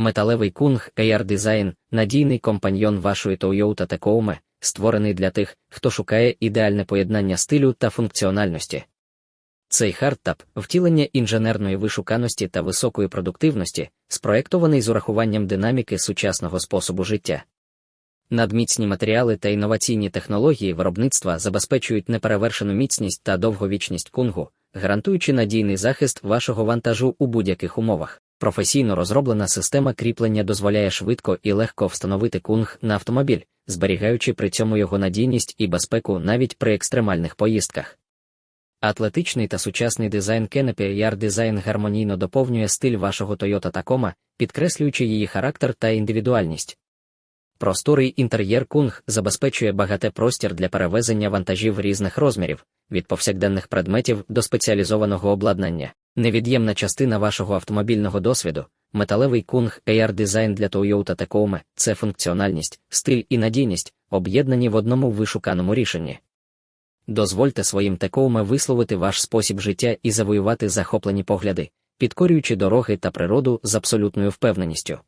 Металевий кунг AR Design – надійний компаньйон вашої Toyota Tacoma, створений для тих, хто шукає ідеальне поєднання стилю та функціональності. Цей хардтап – втілення інженерної вишуканості та високої продуктивності, спроєктований з урахуванням динаміки сучасного способу життя. Надміцні матеріали та інноваційні технології виробництва забезпечують неперевершену міцність та довговічність кунгу, гарантуючи надійний захист вашого вантажу у будь-яких умовах. Професійно розроблена система кріплення дозволяє швидко і легко встановити кунг на автомобіль, зберігаючи при цьому його надійність і безпеку навіть при екстремальних поїздках. Атлетичний та сучасний дизайн Canopy Yard Design гармонійно доповнює стиль вашого Toyota Tacoma, підкреслюючи її характер та індивідуальність. Просторий інтер'єр кунг забезпечує багате простір для перевезення вантажів різних розмірів, від повсякденних предметів до спеціалізованого обладнання. Невід'ємна частина вашого автомобільного досвіду, металевий кунг AR Design для Toyota Tacoma – це функціональність, стиль і надійність, об'єднані в одному вишуканому рішенні. Дозвольте своїм Tacoma висловити ваш спосіб життя і завоювати захоплені погляди, підкорюючи дороги та природу з абсолютною впевненістю.